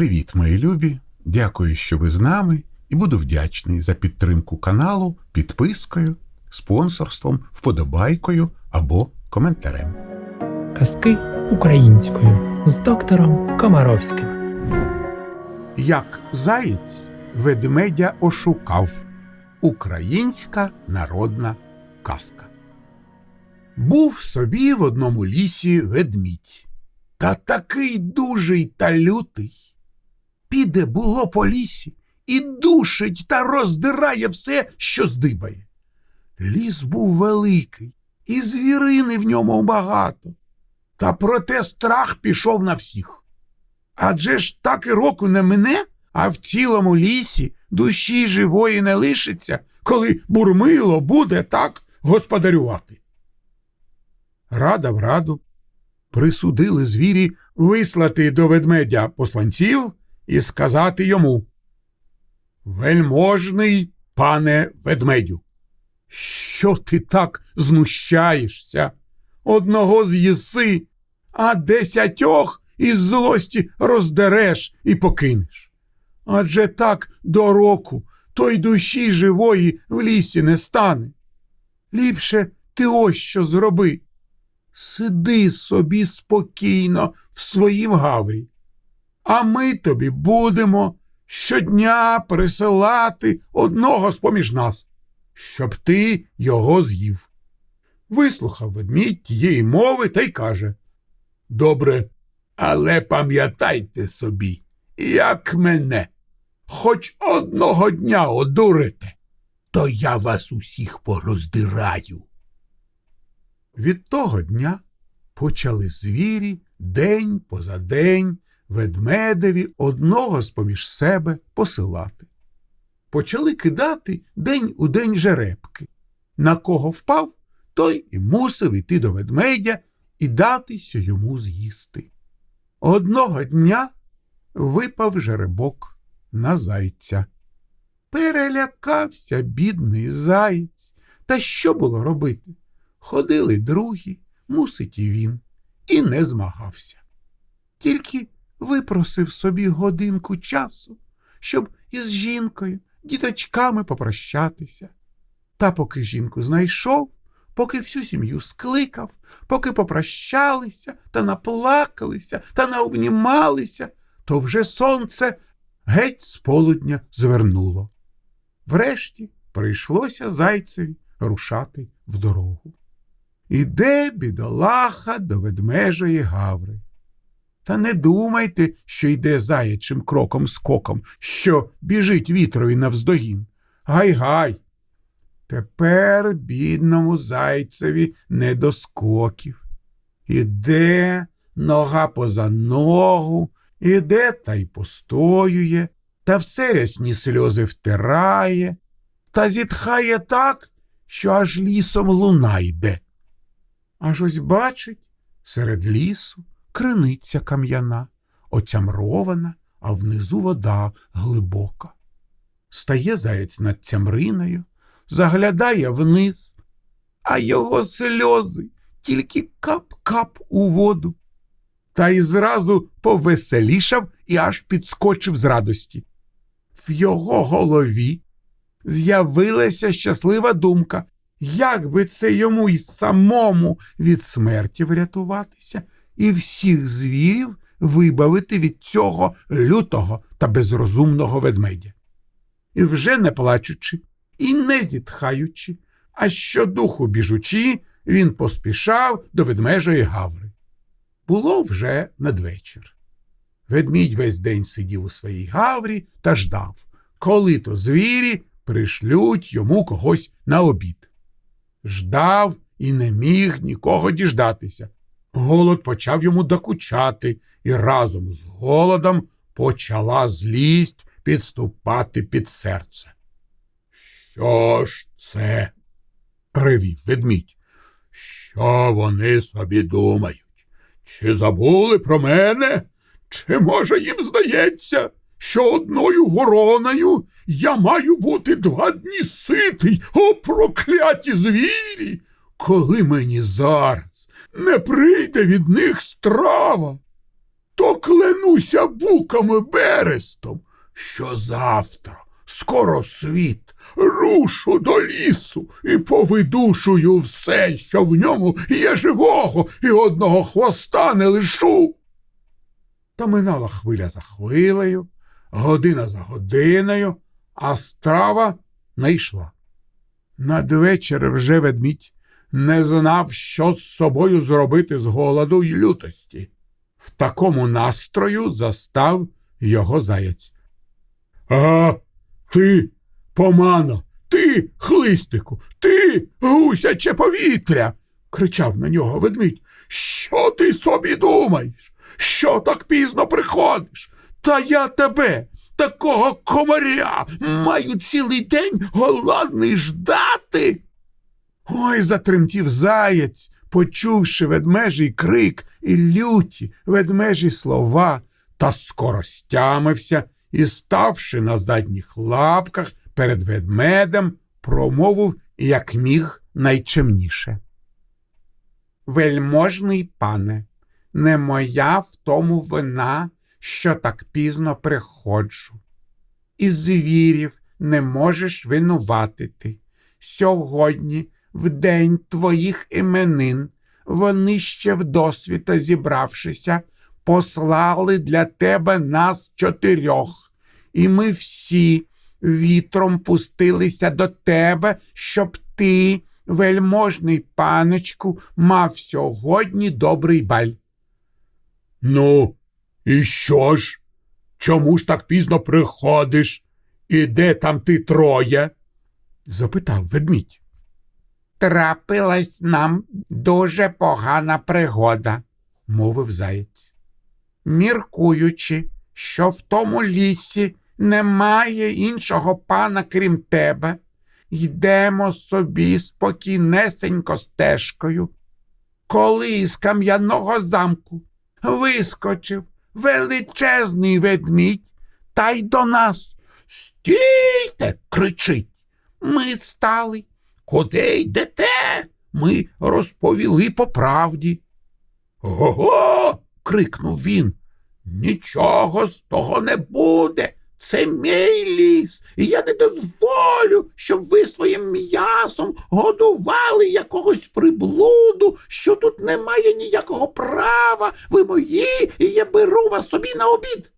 Привіт, мої любі! Дякую, що ви з нами, і буду вдячний за підтримку каналу підпискою, спонсорством, вподобайкою або коментарем. Казки українською з доктором Комаровським. Як заєць ведмедя ошукав. Українська народна казка. Був собі в одному лісі ведмідь. Та такий дужий та лютий. Піде було по лісі і душить та роздирає все, що здибає. Ліс був великий, і звірини в ньому багато. Та проте страх пішов на всіх. Адже ж так і року не мине, а в цілому лісі душі живої не лишиться, коли бурмило буде так господарювати. Рада в раду присудили звірі вислати до ведмедя посланців і сказати йому Вельможний пане ведмедю, що ти так знущаєшся? Одного з'їси, а десятьох із злості роздереш і покинеш. Адже так до року той душі живої в лісі не стане. Ліпше ти ось що зроби. Сиди собі спокійно в своїм гаврі, а ми тобі будемо щодня присилати одного з поміж нас, щоб ти його з'їв. Вислухав ведмідь тієї мови та й каже Добре, але пам'ятайте собі, як мене, хоч одного дня одурите, то я вас усіх пороздираю. Від того дня почали звірі день поза день ведмедеві одного з поміж себе посилати. Почали кидати день у день жеребки. На кого впав, той і мусив іти до ведмедя і датися йому з'їсти. Одного дня випав жеребок на зайця. Перелякався бідний заєць. Та що було робити? Ходили другі, мусить і він, і не змагався. Тільки випросив собі годинку часу, щоб із жінкою, діточками попрощатися. Та поки жінку знайшов, поки всю сім'ю скликав, поки попрощалися та наплакалися та наобнімалися, то вже сонце геть з полудня звернуло. Врешті прийшлося зайцеві рушати в дорогу. Іде бідолаха до ведмежої гаври. Та не думайте, що йде заячим кроком скоком, що біжить вітрові навздогін. Гай-гай. Тепер бідному зайцеві не до скоків. Іде нога поза ногу, іде та й постоює, та все рясні сльози втирає, та зітхає так, що аж лісом луна йде. Аж ось бачить, серед лісу криниця кам'яна, оцямрована, а внизу вода глибока. Стає заєць над цямриною, заглядає вниз, а його сльози тільки кап-кап у воду. Та й зразу повеселішав і аж підскочив з радості. В його голові з'явилася щаслива думка, як би це йому й самому від смерті врятуватися і всіх звірів вибавити від цього лютого та безрозумного ведмедя. І вже не плачучи, і не зітхаючи, а щодуху біжучи, він поспішав до ведмежої гаври. Було вже надвечір. Ведмідь весь день сидів у своїй гаврі та ждав, коли то звірі пришлють йому когось на обід. Ждав і не міг нікого діждатися. Голод почав йому докучати, і разом з голодом почала злість підступати під серце. Що ж це? ревів ведмідь. Що вони собі думають? Чи забули про мене? Чи, може, їм здається, що одною вороною я маю бути два дні ситий, о прокляті звірі, коли мені зараз не прийде від них страва, то клянуся буками берестом, що завтра, скоро світ, рушу до лісу і повидушую все, що в ньому є живого, і одного хвоста не лишу. Та минала хвиля за хвилею, година за годиною, а страва не йшла. Надвечір вже ведмідь не знав, що з собою зробити з голоду й лютості. В такому настрою застав його заяць. А ти, помано, ти, хлистику, ти, гусяче повітря. кричав на нього ведмідь. Що ти собі думаєш? Що так пізно приходиш? Та я тебе, такого комаря, маю цілий день голодний ждати. Ой, затремтів заєць, почувши ведмежий крик і люті ведмежі слова, та скоро стямився і, ставши на задніх лапках перед ведмедем, промовив, як міг найчемніше. Вельможний пане, не моя в тому вина, що так пізно приходжу. І звірів не можеш винуватити. Сьогодні, в день твоїх іменин, вони ще вдосвіта зібравшися, послали для тебе нас чотирьох, і ми всі вітром пустилися до тебе, щоб ти, вельможний паночку, мав сьогодні добрий баль. Ну, і що ж? Чому ж так пізно приходиш? І де там ти троє? запитав ведмідь. Трапилась нам дуже погана пригода, мовив заєць. Міркуючи, що в тому лісі немає іншого пана, крім тебе, йдемо собі спокійнесенько стежкою, коли із кам'яного замку вискочив величезний ведмідь та й до нас. Стійте, кричить. Ми стали. Куди йдете? Ми розповіли по правді. Ого. крикнув він. Нічого з того не буде. Це мій ліс, і я не дозволю, щоб ви своїм м'ясом годували якогось приблуду, що тут немає ніякого права. Ви мої, і я беру вас собі на обід.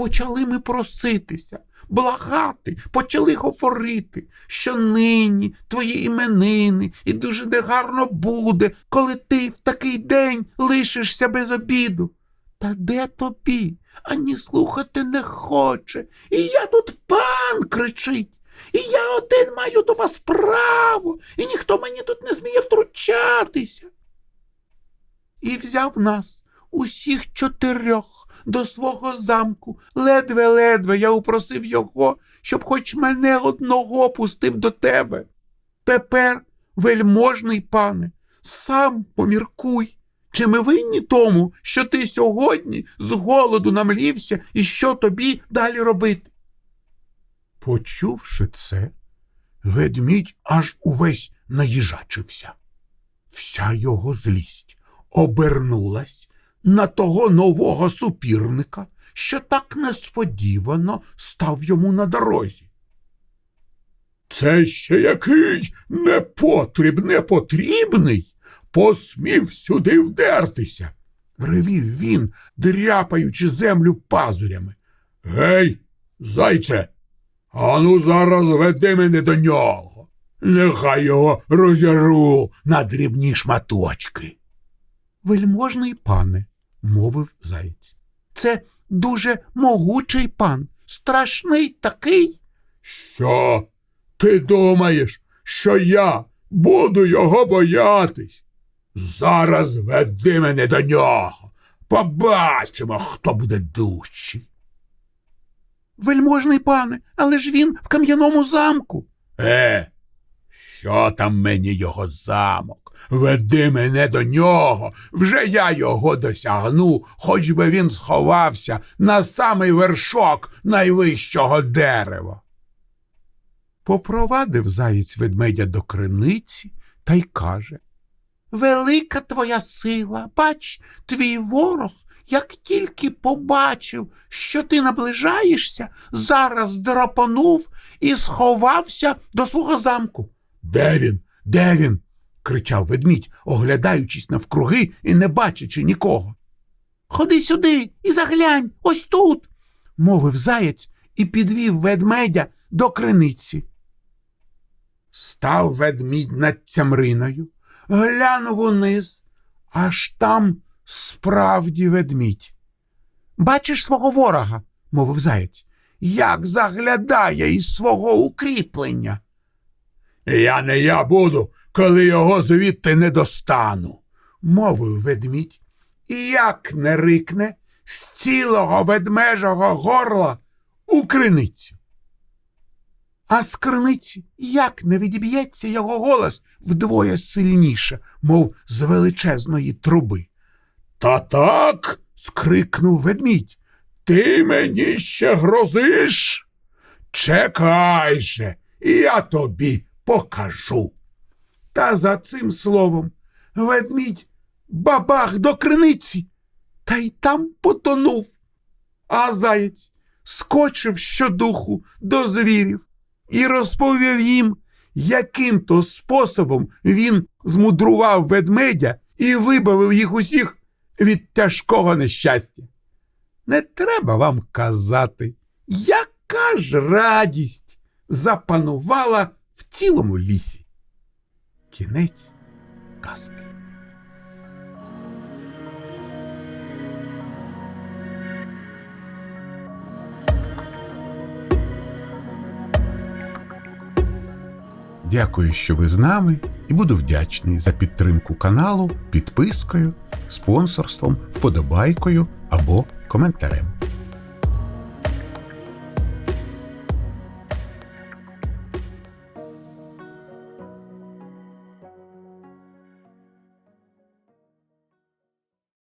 Почали ми проситися, благати, почали говорити, що нині твої іменини, і дуже негарно буде, коли ти в такий день лишишся без обіду. Та де тобі? Ані слухати не хоче. І я тут пан кричить. І я один маю до вас право, і ніхто мені тут не зміє втручатися. І взяв нас, усіх чотирьох, до свого замку. Ледве-ледве я упросив його, щоб хоч мене одного пустив до тебе. Тепер, вельможний пане, сам поміркуй. Чи ми винні тому, що ти сьогодні з голоду намлівся, і що тобі далі робити? Почувши це, ведмідь аж увесь наїжачився. Вся його злість обернулась на того нового супірника, що так несподівано став йому на дорозі. Це ще який непотріб непотрібний посмів сюди вдертися, ревів він, дряпаючи землю пазурями. Гей, зайче, ану зараз веди мене до нього. Нехай його розірву на дрібні шматочки. Вельможний пане, мовив заєць. Це дуже могучий пан, страшний такий. Що? Ти думаєш, що я буду його боятись? Зараз веди мене до нього. Побачимо, хто буде дужчий. Вельможний пане, але ж він в кам'яному замку. Е, що там мені його замок? Веди мене до нього. Вже я його досягну, хоч би він сховався на самий вершок найвищого дерева. Попровадив заєць ведмедя до криниці та й каже Велика твоя сила, бач, твій ворог, Як тільки побачив, що ти наближаєшся, зараз драпанув і сховався до свого замку. Де він? Де він? Кричав ведмідь, оглядаючись навкруги і не бачачи нікого. Ходи сюди і заглянь, ось тут, мовив заєць і підвів ведмедя до криниці. Став ведмідь над цямриною, глянув униз, аж там справді ведмідь. Бачиш свого ворога, мовив заєць, як заглядає із свого укріплення. Я не я буду, коли його звідти не достану, мовив ведмідь, і як не рикне з цілого ведмежого горла у криницю. А з криниці як не відіб'ється його голос вдвоє сильніше, мов з величезної труби. Та так. скрикнув ведмідь. Ти мені ще грозиш? Чекай же, я тобі покажу. Та за цим словом ведмідь бабах до криниці, та й там потонув. А заєць скочив щодуху до звірів і розповів їм, яким то способом він змудрував ведмедя і вибавив їх усіх від тяжкого нещастя. Не треба вам казати, яка ж радість запанувала в цілому лісі. Кінець казки. Дякую, що ви з нами, і буду вдячний за підтримку каналу підпискою, спонсорством, вподобайкою або коментарем.